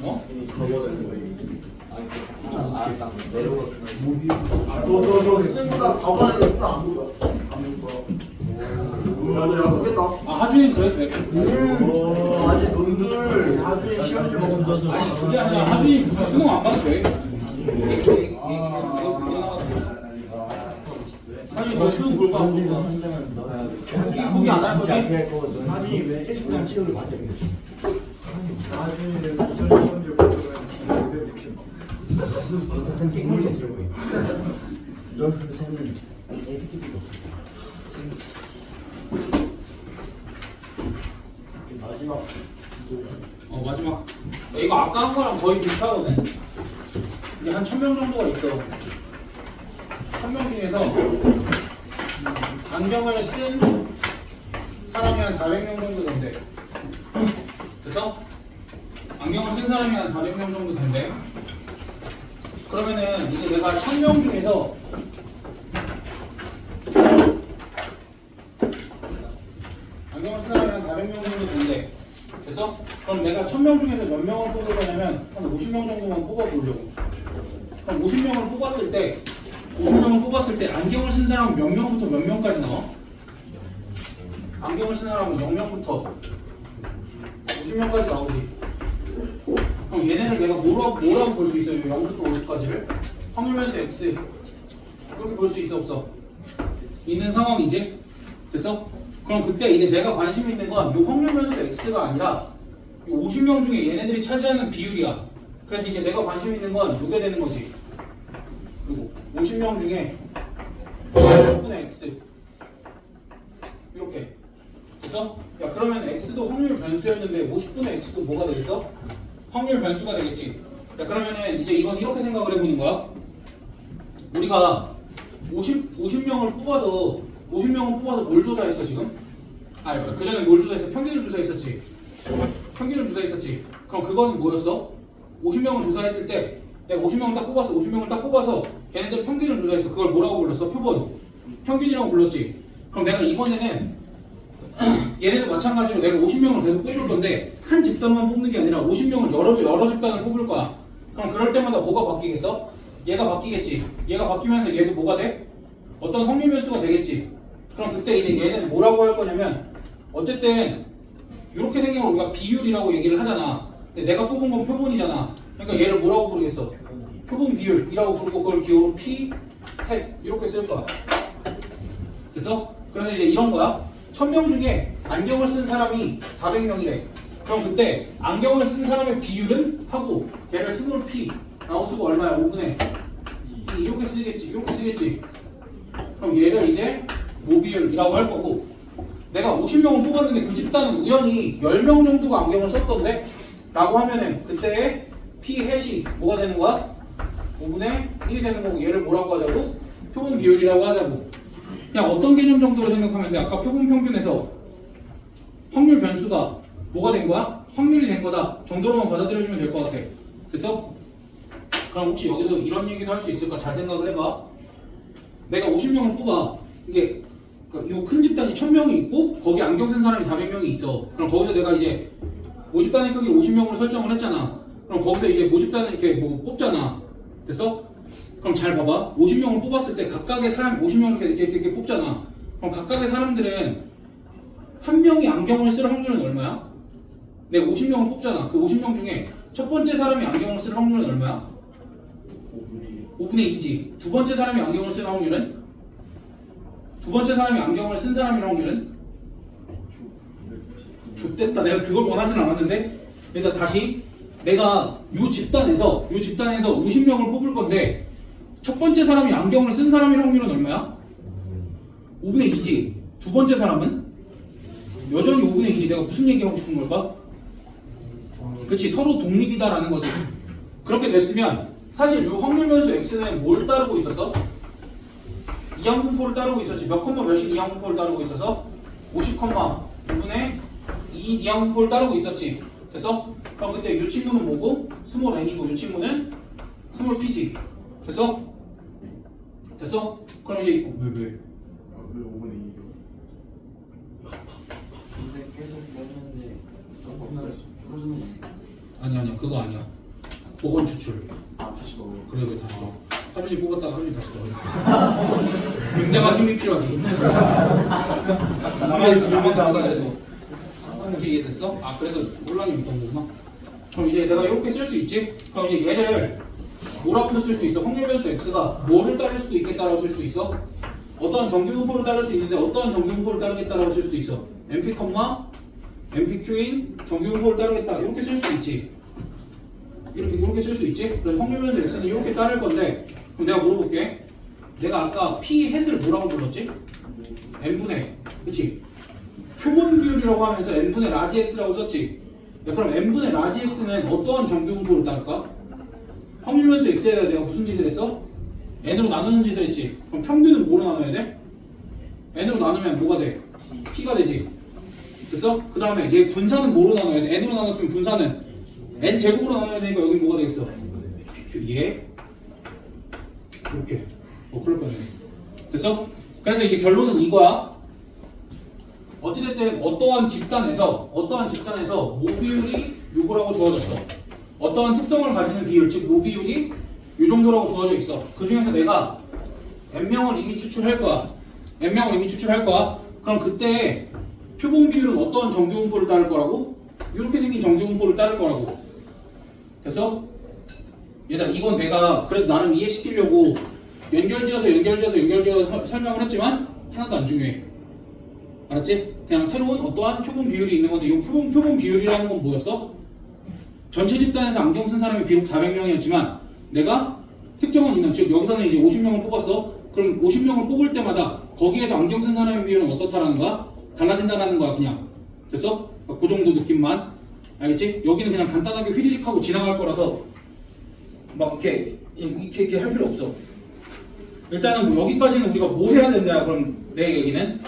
어? 너너너 수능보다 가만히 쓰나 안 보다. 야너 약속했다. 아 하준이 그래? 오 아직 논술 하준이 시험 좀 먹은 아니 그게 아니라 하준이 굳이 수능 안 봐도 돼. 아니 너 수능 볼까? 포기 안할 거지? 나중에 왜 Facebook 찍어를 맞아 하준이는 시험 시험 좀 먹으면 이렇게 같은 찍물이 없을 거야 너다면 애기들도 마지막 어 마지막 야, 이 거랑 거의 비슷하거든. 이게 한천명 정도가 있어. 천명 중에서 안경을 쓴 사람이 한 400명 정도 된대. 그래서 안경을 쓴 사람이 한 400명 정도 된대. 그러면은 이제 내가 천명 중에서 안경을 쓴 사람이 한 400명 정도 그래서 그럼 내가 1000명 중에서 몇 명을 거냐면 한 50명 정도만 뽑아보려고 그럼 50명을 뽑았을 때 50명을 뽑았을 때 안경을 쓴 사람은 몇 명부터 몇 명까지 나와? 안경을 쓴 사람은 0명부터 50명까지 나오지 그럼 얘네를 내가 뭐라고, 뭐라고 볼 수 있어요? 0부터 50까지를 확률면수 x 그렇게 볼 수 있어 없어? 있는 상황이지? 됐어? 그럼 그때 이제 내가 관심 있는 건 이 확률면수 x가 아니라 이 50명 중에 얘네들이 차지하는 비율이야. 그래서 이제 내가 관심 있는 건 이게 되는 거지. 그리고 50명 중에 50분의 x 이렇게. 그래서 야 그러면 x도 확률 변수였는데 50분의 x도 뭐가 되겠어? 확률 변수가 되겠지. 야 그러면은 이제 이건 이렇게 생각을 해보는 거야. 우리가 50 50명을 뽑아서 50명을 뽑아서 뭘 조사했어 지금? 아, 그 전에 뭘 조사했어? 평균을 조사했었지. 평균을 조사했었지. 그럼 그건 뭐였어? 50명을 조사했을 때 내가 50명을 딱 뽑았어. 50명을 딱 뽑아서 걔네들 평균을 조사했어. 그걸 뭐라고 불렀어? 표본. 평균이라고 불렀지. 그럼 내가 이번에는 얘네도 마찬가지로 내가 50명을 계속 뽑을 건데 한 집단만 뽑는 게 아니라 50명을 여러 여러 집단을 뽑을 거야. 그럼 그럴 때마다 뭐가 바뀌겠어? 얘가 바뀌겠지. 얘가 바뀌면서 얘도 뭐가 돼? 어떤 확률 변수가 되겠지. 그럼 그때 이제 얘는 뭐라고 할 거냐면 어쨌든 이렇게 걸 우리가 비율이라고 얘기를 하잖아. 근데 내가 뽑은 건 표본이잖아. 그러니까 얘를 뭐라고 부르겠어? 표본 비율이라고 부르고 그걸 기호로 p 해 이렇게 쓸 거야. 그래서 그래서 이제 이런 거야. 1000명 중에 안경을 쓴 사람이 400명이래. 그럼 그때 안경을 쓴 사람의 비율은 하고 걔를 스몰 p 나우 쓰고 얼마야? 5분의 이렇게 쓰겠지. 이렇게 쓰겠지. 그럼 얘를 이제 모비율이라고 할 거고 내가 50명을 뽑았는데 그 집단은 우연히 10명 정도가 안경을 썼던데 라고 하면은 그때 P 해시 뭐가 되는 거야? 5분의 1이 되는 거고 얘를 뭐라고 하자고? 표본 비율이라고 하자고 그냥 어떤 개념 정도로 생각하면 돼? 아까 표본 평균에서 확률 변수가 뭐가 된 거야? 확률이 된 거다 정도로만 받아들여주면 될 것 같아 됐어? 그럼 혹시 여기서 이런 얘기도 할 수 있을까? 잘 생각을 해봐 내가 50명을 뽑아 이게 이큰 집단이 1000명이 있고 거기 안경 쓴 사람이 400명이 있어 그럼 거기서 내가 이제 모집단의 크기를 50명으로 설정을 했잖아 그럼 거기서 이제 모집단을 이렇게 뭐 뽑잖아 됐어? 그럼 잘 봐봐 50명을 뽑았을 때 각각의 사람 50명을 이렇게, 이렇게, 이렇게 뽑잖아 그럼 각각의 사람들은 한 명이 안경을 쓸 확률은 얼마야? 내가 50명을 뽑잖아 그 50명 중에 첫 번째 사람이 안경을 쓸 확률은 얼마야? 5분의 2지. 두 번째 사람이 안경을 쓴 확률은? 두 번째 사람이 안경을 쓴 사람의 확률은? 좋됐다. 내가 그걸 원하진 않았는데. 일단 다시 내가 요 집단에서 요 집단에서 50명을 뽑을 건데 첫 번째 사람이 안경을 쓴 사람의 확률은 얼마야? 5분의 2지. 두 번째 사람은? 여전히 5분의 2지. 내가 무슨 얘기하고 싶은 걸까? 그치 서로 독립이다라는 거지. 그렇게 됐으면 사실 이 확률 변수 x는 뭘 따르고 있었어? 이항분포를 따르고 있었지. 몇 컴마 몇이 이항분포를 따르고 있어서 9분의 2 이항분포를 따르고 있었지. 됐어? 그럼 그때 이 친구는 뭐고? 스몰 n이고 이 친구는 스몰 p지. 됐어? 됐어? 그럼 이제 어, 왜 왜? 왜 5분의 2요? 근데 계속 냈는데 점수가 줄어드는 거 아니 아니야 그거 아니야. 보건 추출. 아 다시 넣어요 그래도 다시 넣어. 하준이 뽑았다가 하준이 다시 넣어. 굉장한 힘이 필요하지. 나만 나만 나가 그래서. 혹시 이해됐어? 아 그래서 논란이 있던 거구나. 그럼 이제 내가 이렇게 쓸 수 있지? 그럼 이제 얘를 뭐라고 쓸 수 있어? 확률 변수 x가 뭐를 따를 수도 있겠다라고 쓸 수도 있어? 어떠한 정규 분포를 따를 수 있는데 어떠한 정규 분포를 따르겠다라고 쓸 수도 있어. np, npq인 정규 분포를 따르겠다 이렇게 쓸 수 있지. 이렇게 이렇게 쓸 수 있지? 그래서 확률 변수 x는 이렇게 따를 건데 그럼 내가 물어볼게. 내가 아까 p 햇을 뭐라고 불렀지? n분의 그치? 표본 비율이라고 하면서 n분의 라지 x라고 썼지. 야, 그럼 n분의 라지 x는 어떠한 정규 분포를 따를까? 확률 변수 x에다 내가 무슨 짓을 했어? n으로 나누는 짓을 했지. 그럼 평균은 뭐로 나눠야 돼? n으로 나누면 뭐가 돼? p가 되지. 됐어? 그 다음에 얘 분산은 뭐로 나눠야 돼? n으로 나눴으면 분산은 n 제곱으로 나눠야 되니까 여기 뭐가 되겠어? 얘 이렇게 뭐 그럴 거네. 됐어? 그래서 이제 결론은 이거야. 어찌됐든 어떠한 집단에서 어떠한 집단에서 모비율이 요거라고 주어졌어. 어떠한 특성을 가지는 비율, 즉 모비율이 요 정도라고 주어져 있어. 그 중에서 내가 n 명을 이미 추출할 거야. n 명을 이미 추출할 거야. 그럼 그때 표본 비율은 어떠한 정규 분포를 따를 거라고? 이렇게 생긴 정규 분포를 따를 거라고. 됐어? 얘들아 이건 내가 그래도 나름 이해시키려고 연결지어서 연결지어서 연결지어서 서- 설명을 했지만 하나도 안 중요해. 알았지? 그냥 새로운 어떠한 표본 비율이 있는 건데 이 표본, 표본 비율이라는 건 뭐였어? 전체 집단에서 안경 쓴 사람이 비록 400명이었지만 내가 특정한 인원, 즉 여기서는 이제 50명을 뽑았어. 그럼 50명을 뽑을 때마다 거기에서 안경 쓴 사람의 비율은 어떻다라는 거야? 달라진다라는 거야 그냥. 됐어? 그 정도 느낌만. 알겠지? 여기는 그냥 간단하게 휘리릭 하고 지나갈 거라서 막 이렇게 이렇게, 이렇게 할 필요 없어. 일단은 뭐 여기까지는 우리가 뭐 해야 된다 그럼 내 얘기는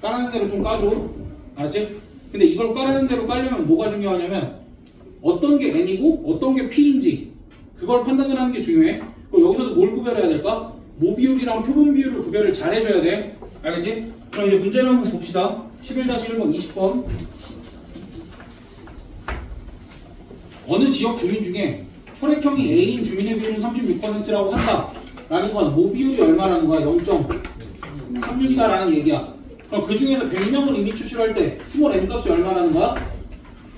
까라는 대로 좀 까줘 알았지? 근데 이걸 까라는 대로 깔려면 뭐가 중요하냐면 어떤 게 n이고 어떤 게 p인지 그걸 판단을 하는 게 중요해 그리고 여기서도 뭘 구별해야 될까? 모비율이랑 표본 비율을 구별을 잘 해줘야 돼 알겠지? 그럼 이제 문제를 한번 봅시다 11-1번 20번 어느 지역 주민 중에 혈액형이 A인 주민의 비율은 36%라고 한다. 라는 건 모비율이 얼마라는 거야? 0.36이다라는 얘기야. 그럼 그 중에서 100명을 이미 추출할 때 스몰 n 값이 얼마라는 거야?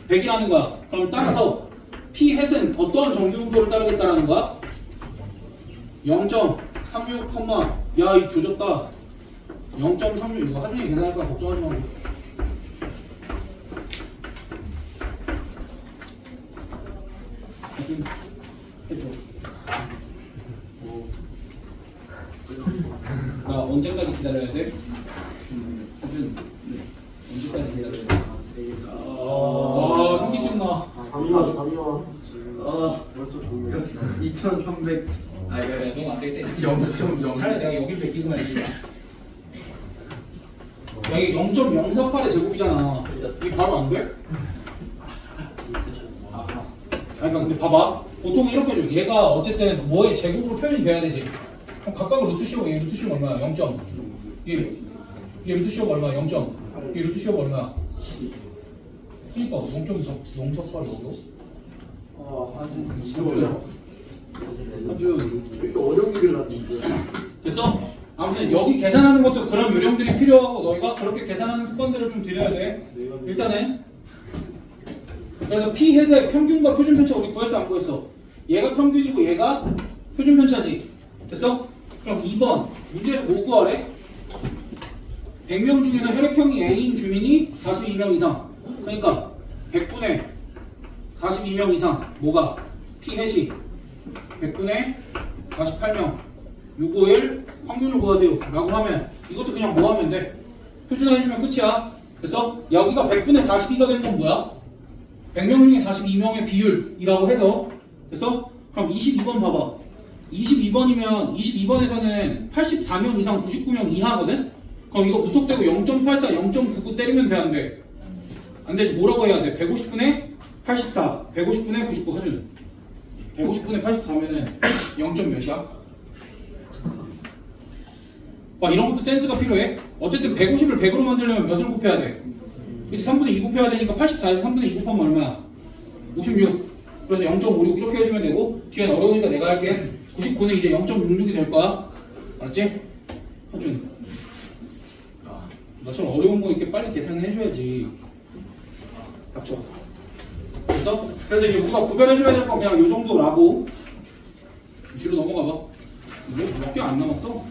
100이라는 거야. 그럼 따라서 p 햇은 어떠한 정규분포를 따르겠다라는 거야? 0.36, 야, 이 조졌다. 0.36 이거 하중에 계산할 거야 걱정하지 마. 좀 해줘. 나 언제까지 기다려야 돼? 수준 언제까지 기다려야 돼? 아, 현기증 나. 담요 담요 아 벌써 좋네 2300 아 이거 야, 너무 안 되겠다. 0.0 차라리 내가 여길 베끼고 말지. 야, 이게 0.048의 제곱이잖아. 이게 바로 안 돼? 아, 그러니까 근데 봐봐. 보통 이렇게 줘. 얘가 어쨌든 뭐의 제곱으로 표현이 돼야 되지. 그럼 각각의 루트 얘 루트 씌우면 얼마야? 0. 점. 얘, 얘 루트 씌우면 얼마야? 0. 점. 얘 루트 씌우면 얼마야? 그러니까 0.048이 어려워? 아 아주 진짜 아주 이렇게 어려운 일을 하는데 됐어? 아무튼 여기 계산하는 것도 그런 요령들이 필요하고 너희가 그렇게 계산하는 습관들을 좀 들여야 돼. 일단은 그래서 p 햇의 평균과 표준 편차 우리 구했어 안 구했어? 얘가 평균이고 얘가 표준 편차지. 됐어? 그럼 2번 문제에서 뭐 구하래? 100명 중에서 혈액형이 A인 주민이 42명 이상. 그러니까 100분의 42명 이상 뭐가 p 햇이 100분의 48명 651 확률을 구하세요 라고 하면 이것도 그냥 뭐 하면 돼? 표준화 해주면 끝이야 그래서 여기가 100분의 42가 되는 건 뭐야? 100명 중에 42명의 비율이라고 해서 그래서 그럼 22번 봐봐 22번이면 22번에서는 84명 이상 99명 이하거든? 그럼 이거 무속되고 0.84, 0.99 때리면 돼, 안 돼? 안 되지. 뭐라고 해야 돼? 150분의 84, 150분의 99 하준. 150분의 84면은 0점 몇이야? 와, 이런 것도 센스가 필요해. 어쨌든 150을 100으로 만들려면 몇을 곱해야 돼? 그치, 3분의 2 곱해야 되니까 84에서 3분의 2 곱하면 얼마야? 56. 그래서 0.56 이렇게 해주면 되고 뒤엔 어려우니까 내가 할게. 99는 이제 0.66이 될 거야. 알았지? 하준. 나처럼 어려운 거 이렇게 빨리 계산을 해줘야지. 닥쳐. 됐어? 그래서 이제 우리가 구별해줘야 될 건 그냥 요 정도라고. 뒤로 넘어가 봐. 몇개 안 남았어?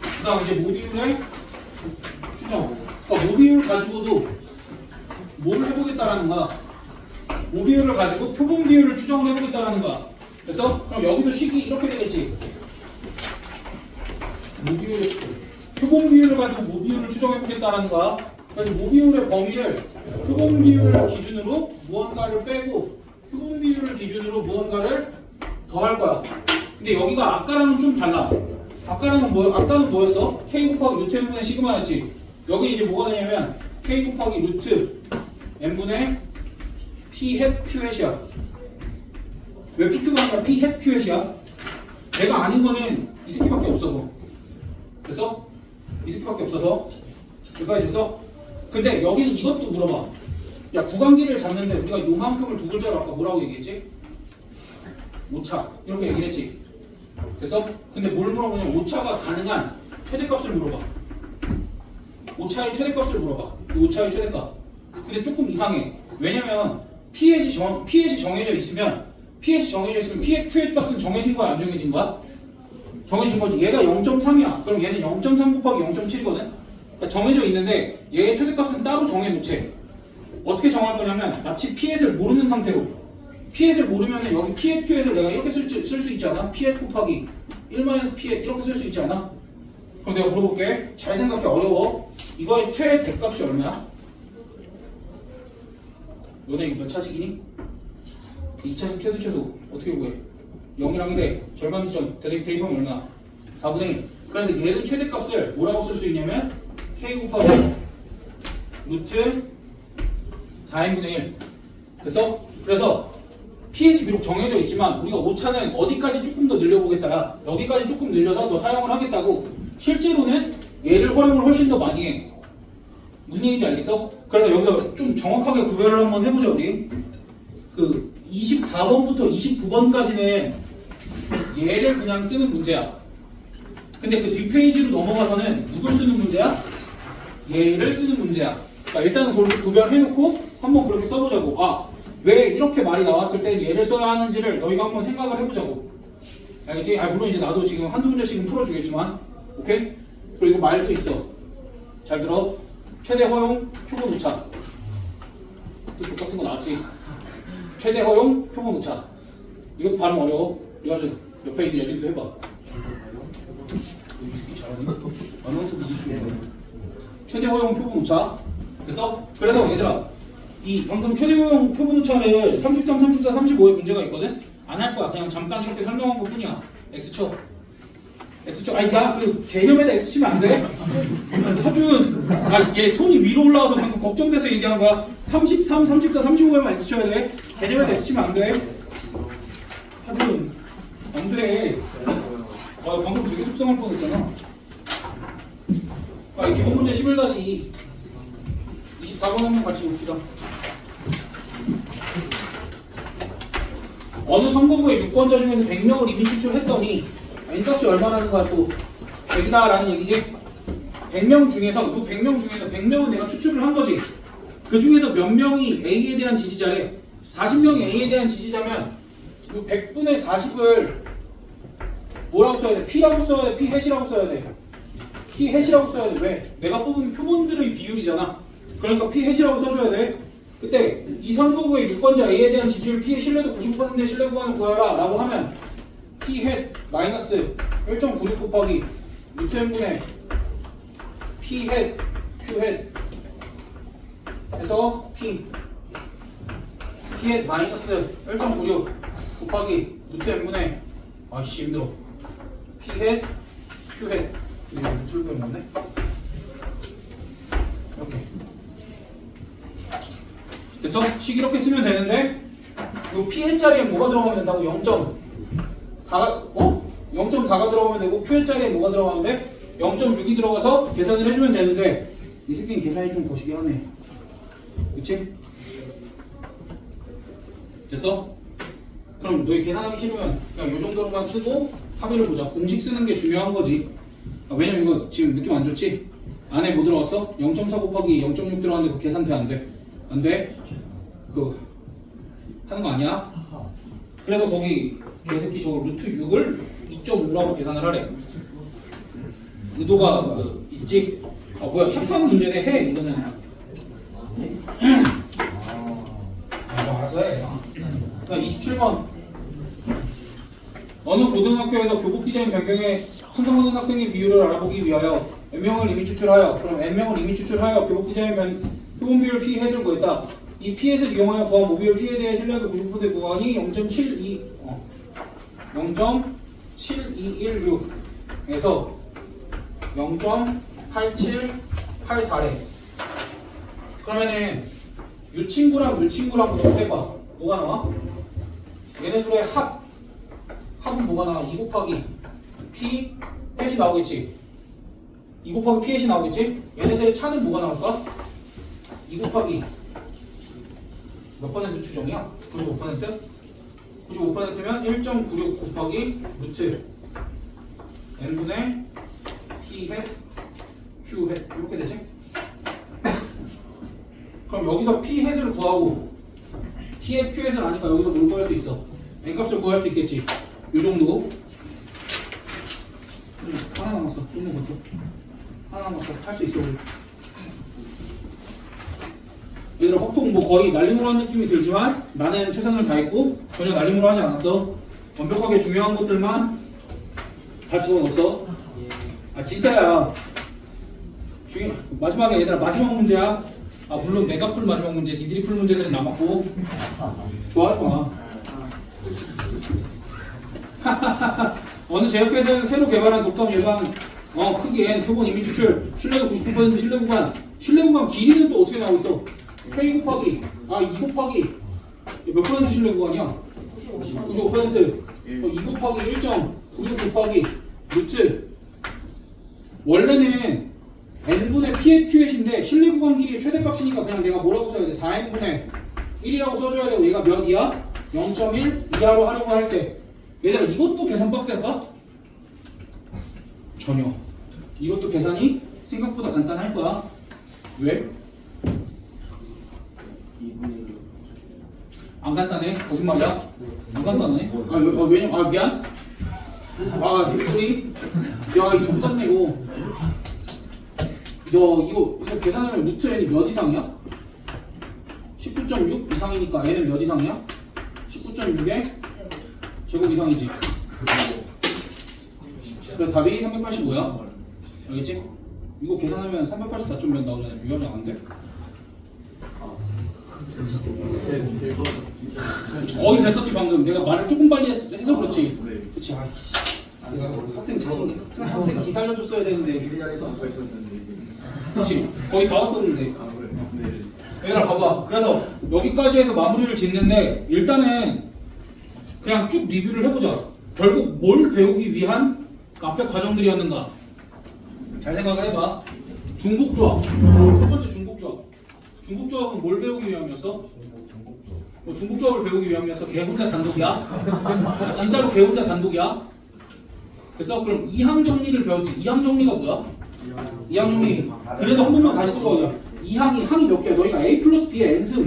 그 다음 이제 모듈의 추정. 그러니까 모듈 가지고도 뭘 해보겠다라는 거야. 모듈을 가지고 표본 비율을 추정을 해보겠다라는 거야. 그래서 그럼 여기도 식이 이렇게 되겠지. 모비율 표본 비율을 가지고 모비율을 추정해 보겠다라는 거야. 그래서 모비율의 범위를 표본 비율을 기준으로 무언가를 빼고 표본 비율을 기준으로 무언가를 더할 거야. 근데 여기가 아까랑은 좀 달라. 아까랑은 뭐 아까는 뭐였어? k 곱하기 루트 n분의 시그마였지. 여기 이제 뭐가 되냐면 k 곱하기 루트 n분의 p 햇 q 햇이야. 왜 pq가 아니라 p 햇 q 햇이야? 내가 아는 거는 이 새끼밖에 없어서. 됐어? 이 새끼밖에 없어서 여기까지 됐어? 근데 여기는 이것도 물어봐 야 구간기를 잡는데 우리가 요만큼을 두 글자로 아까 뭐라고 얘기했지? 오차 이렇게 얘기를 했지 됐어? 근데 뭘 물어보냐면 오차가 가능한 최대값을 물어봐 오차의 최대값을 물어봐 이 오차의 최대값 근데 조금 이상해 왜냐면 피햇이 정, 피햇이 정해져 있으면 피햇이 정해져 있으면 피햇 큐의 값은 정해진 거야 안 정해진 거야? 정해진 거지. 얘가 0.3이야. 그럼 얘는 0.3 곱하기 0.7이거든. 그러니까 정해져 있는데 얘의 최대값은 따로 정해 놓지. 어떻게 정할 거냐면 마치 피햇을 모르는 상태로 피햇을 모르면 여기 피햇 큐햇을 내가 이렇게 쓸 수 있지 않아? 피햇 곱하기 1마이너스 피햇 이렇게 쓸 수 있지 않아? 그럼 내가 물어볼게. 잘 생각해. 어려워. 이거의 최대값이 얼마야? 너네 몇 차식이니? 2차식 최대 최소 어떻게 구해? 0이랑 1에 절반 지점 대입, 대입하면 얼마? 4분의 1 그래서 얘의 최대값을 뭐라고 쓸 수 있냐면 k 곱하기 루트 4n분의 1 그래서 그래서 pH이 비록 정해져 있지만 우리가 오차는 어디까지 조금 더 늘려보겠다 여기까지 조금 늘려서 더 사용을 하겠다고 실제로는 얘를 활용을 훨씬 더 많이 해 무슨 얘기인지 알겠어? 그래서 여기서 좀 정확하게 구별을 한번 해보자 우리 그 24번부터 29번까지는 얘를 그냥 쓰는 문제야. 근데 그 뒷페이지로 넘어가서는 누굴 쓰는 문제야? 얘를 쓰는 문제야. 그러니까 일단은 그걸 구별해놓고 한번 그렇게 써보자고. 아, 왜 이렇게 말이 나왔을 때 얘를 써야 하는지를 너희가 한번 생각을 해보자고. 알겠지? 아, 물론 이제 나도 지금 한두 문제씩은 풀어주겠지만, 오케이? 그리고 말도 있어. 잘 들어. 최대 허용 표본 오차. 또 족 같은 거 나왔지? 최대 허용 표본 오차. 이것도 발음 어려워. 여준 옆에 있는 여진수 해봐. 최대 허용 표본 오차. 됐어? 그래서 얘들아, 이 방금 최대 허용 표본 오차를 33, 34, 35에 문제가 있거든. 안 할 거야. 그냥 잠깐 이렇게 설명한 것뿐이야. X 쳐. X 쳐. 아니 나그 개념에다 X 치면 안 돼. 서준. 아얘 손이 위로 올라와서 방금 걱정돼서 얘기한 거야. 33, 34, 35에만 X 쳐야 돼. 개념에다 X 치면 안 돼. 하준. 안 돼. 아 방금 되게 속상할 뻔했잖아. 아, 이 기본 문제 11-2 24번 한번 같이 봅시다. 어느 선거구의 유권자 중에서 100명을 이미 추출했더니 아, 인값이 얼마라는 거야 또 100이다라는 얘기지 100명 중에서 그 100명 중에서 100명은 내가 추출을 한 거지 그 중에서 몇 명이 A에 대한 지지자래 40명이 A에 대한 지지자면 이 100분의 40을 뭐라고 써야 돼? P라고 써야 돼? P 해시라고 써야 돼? P 해시라고 써야 돼. 왜? 내가 뽑은 표본들의 비율이잖아. 그러니까 P 해시라고 써줘야 돼. 그때 이 선거구의 유권자 A에 대한 지지율 P의 신뢰도 95%의 신뢰 구간을 구하라 라고 하면 P 햇 마이너스 1.96 곱하기 n분의 P 햇 Q 햇 해서 P P 햇 마이너스 1.96 곱하기 n분의 아씨 힘들어 P 햇 Q 햇 이거 루트를 빼먹네. 이렇게. 됐어? 식 이렇게 쓰면 되는데 이 pn 자리에 뭐가 들어가면 된다고 0.4가 어? 0.4가 들어가면 되고 qn 자리에 뭐가 들어가는데 0.6이 들어가서 계산을 해주면 되는데 이 새끼는 계산이 좀 거시기 하네. 그치? 됐어? 그럼 너희 계산하기 싫으면 그냥 요 정도로만 쓰고 합의를 보자. 공식 쓰는 게 중요한 거지. 아, 왜냐면 이거 지금 느낌 안 좋지? 안에 뭐 들어갔어? 0.4 곱하기 0.6 들어갔는데 그 계산 돼 안 돼? 안 돼? 그 하는 거 아니야? 그래서 거기 개새끼 저거 루트 6을 2.5라고 계산을 하래. 의도가 그 있지? 아 뭐야 착한 문제네 해 이거는. 아 맞아 해. 자 27번 어느 고등학교에서 교복 디자인 변경에 선정하는 학생의 비율을 알아보기 위하여 n명을 이미 추출하여 그럼 n명을 이미 추출하여 교복 디자인 변 표본 비율 p 해을 구했다. 이 p 햇을 이용하여 구한 모비율 p에 대해 신뢰도 90% 구간이 0.72 어, 0.7216에서 0.8784래. 그러면은 이 친구랑 이 친구랑 뭐 해봐. 뭐가 나와? 얘네들의 합 합은 뭐가 나와? 2 곱하기 p 햇이 나오겠지. 2 곱하기 p 햇이 나오겠지. 얘네들의 차는 뭐가 나올까? 2 곱하기 몇 퍼센트 추정이야? 95%? 95%면 1.96 곱하기 루트 n분의 p 햇 q 햇 이렇게 되지? 그럼 여기서 p 햇을 구하고 p 햇 q 햇을 아니까 여기서 뭘 구할 수 있어? n 값을 구할 수 있겠지? 요 정도. 좀 하나 남았어. 좀더 버텨 하나 남았어. 할 수 있어. 우리 얘들아 확통 뭐 거의 날림으로 한 느낌이 들지만 나는 최선을 다했고 전혀 날림으로 하지 않았어. 완벽하게 중요한 것들만 다 집어넣었어. 아 진짜야. 중요 마지막에 얘들아 마지막 문제야. 아 물론 내가 풀 마지막 문제 니들이 풀 문제들은 남았고. 좋아하지 마 어느 제약회사에서 새로 개발한 독감 예방 어 크기엔 표본 이미 추출. 신뢰도 99% 신뢰 구간. 신뢰 구간 길이는 또 어떻게 나오고 있어 K 곱하기. 아2 곱하기. 몇 퍼센트 신뢰 구간이야 95% 어, 2 곱하기 1.96 곱하기 루트. 원래는 n분의 p의 q의인데 신뢰 구간 길이의 최대값이니까 그냥 내가 뭐라고 써야 돼? 4n분의 1이라고 써줘야 되고 얘가 몇 이야? 0.1 이하로 하려고 할 때. 얘들아 이것도 계산 빡셀까? 전혀. 이것도 계산이 생각보다 간단할 거야. 왜? 안 간단해? 거짓말이야? 안 간단해? 아, 왜, 아 왜냐? 아 미안? 아 소리? 야이 족같네 이거 야 이거 이거 계산하면 루트 n이 몇 이상이야? 19.6 이상이니까 n은 몇 이상이야? 19.6에 제곱 이상이지 그래 답이 385야 알겠지? 이거 계산하면 384.몇 나오잖아 유효하지 않은데? 거의 됐었지 방금. 내가 말을 조금 빨리 했, 해서 그렇지. 그치. 아이씨. 내가 학생 자신 학생, 학생 기 살려줬어야 되는데. 이 자리에서 안 있었는데 그치. 거의 다 왔었는데. 아 그래. 네. 얘들아 봐봐. 그래서 여기까지 해서 마무리를 짓는데 일단은 그냥 쭉 리뷰를 해보자. 결국 뭘 배우기 위한 앞에 과정들이었는가? 잘 생각을 해봐. 중복조합. 첫 번째 중복조합. 중복조합은 뭘 배우기 위함이었어? 뭐 중복조합을 배우기 위함이었어 걔 혼자 단독이야? 아, 진짜로 걔 혼자 단독이야? 그래서 그럼 이항 정리를 배웠지 이항 정리가 뭐야? 이항 정리 그래도 한 번만 다시 써봐 이항이 항이 몇 개야? 너희가 A 플러스 B의 n승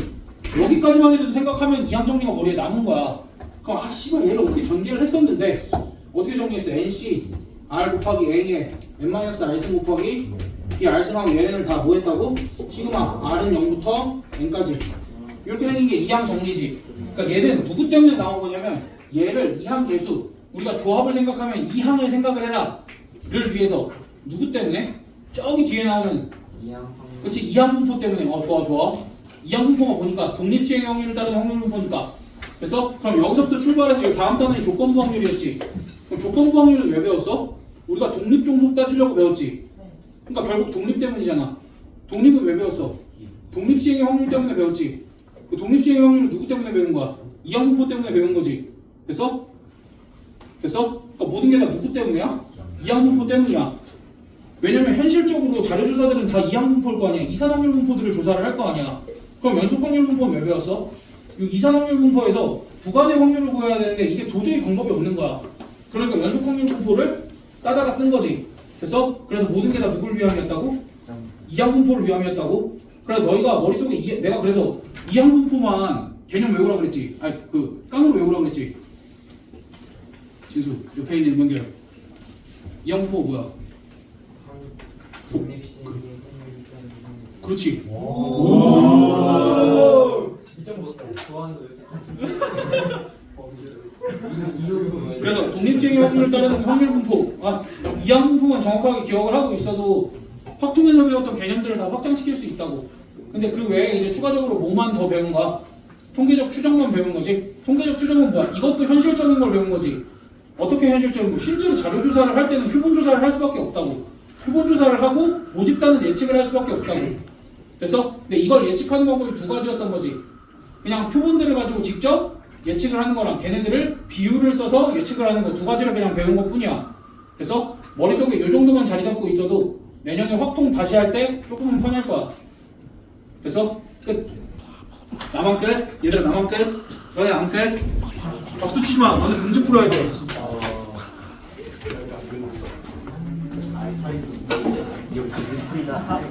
여기까지만 해도 생각하면 이항 정리가 머리에 남은 거야 그럼 아 씨발 얘를 어떻게 전개를 했었는데 어떻게 정리했어? NC R 곱하기 A에 n-r승 곱하기 이 R승하고 얘네는 다뭐 했다고? 시그마 R은 0부터 N까지 이렇게 생긴 게 이항 정리지 그러니까 얘는 누구 때문에 나온 거냐면 얘를 이항 계수 우리가 조합을 생각하면 이항을 생각을 해라 를 위해서 누구 때문에? 저기 뒤에 나오는 그렇지 이항 분포 때문에 어 좋아 좋아 이항 분포가 보니까 독립시행 확률을 따른 확률 분포니까 그래서 그럼 여기서부터 출발해서 이 다음 단원이 조건부 확률이었지 그럼 조건부 확률은 왜 배웠어? 우리가 독립 종속 따지려고 배웠지. 그러니까 결국 독립 때문이잖아. 독립은 왜 배웠어? 독립 시행의 확률 때문에 배웠지. 그 독립 시행의 확률을 누구 때문에 배운 거야? 이항분포 때문에 배운 거지. 됐어? 됐어? 그러니까 모든 게 다 누구 때문이야? 이항분포 때문이야. 왜냐면 현실적으로 자료조사들은 다 이항분포일 거 아니야. 이산확률 분포들을 조사를 할 거 아니야. 그럼 연속확률 분포는 왜 배웠어? 이 이산확률 분포에서 부관의 확률을 구해야 되는데 이게 도저히 방법이 없는 거야. 그러니까 연속확률 분포를 따다가 쓴 거지. 됐어? 그래서 모든 게 다 누굴 위함이었다고? 이항분포를 위함이었다고? 그래서 너희가 머릿속에 이, 내가 그래서 이 항분포만 개념 외우라 그랬지. 아니 그 깡으로 외우라 그랬지. 진수 옆에 있는 문제. 이항분포가 뭐야? 그렇지. 진짜 무섭다. 좋아하는 거 그래서 독립시행의 확률을 따르는 확률 분포, 아, 이 항 분포만 정확하게 기억을 하고 있어도 확통에서 배웠던 개념들을 다 확장시킬 수 있다고. 근데 그 외에 이제 추가적으로 뭐만 더 배운 가? 통계적 추정만 배운 거지. 통계적 추정은 뭐야? 이것도 현실적인 걸 배운 거지. 어떻게 현실적인 거? 실제로 자료 조사를 할 때는 표본 조사를 할 수밖에 없다고. 표본 조사를 하고 모집단을 예측을 할 수밖에 없다고. 됐어? 근데 이걸 예측하는 방법이 두 가지였던 거지. 그냥 표본들을 가지고 직접 예측을 하는 거랑 걔네들을 비율을 써서 예측을 하는 거 두 가지를 그냥 배운 것 뿐이야. 그래서 머릿속에 이 정도만 자리 잡고 있어도 내년에 확통 다시 할 때 조금은 편할 거야. 됐어? 끝. 나만 끝? 얘들아 나만 끝? 너네 안 끝? 박수 치지 마. 너네 문제 풀어야 돼. 아...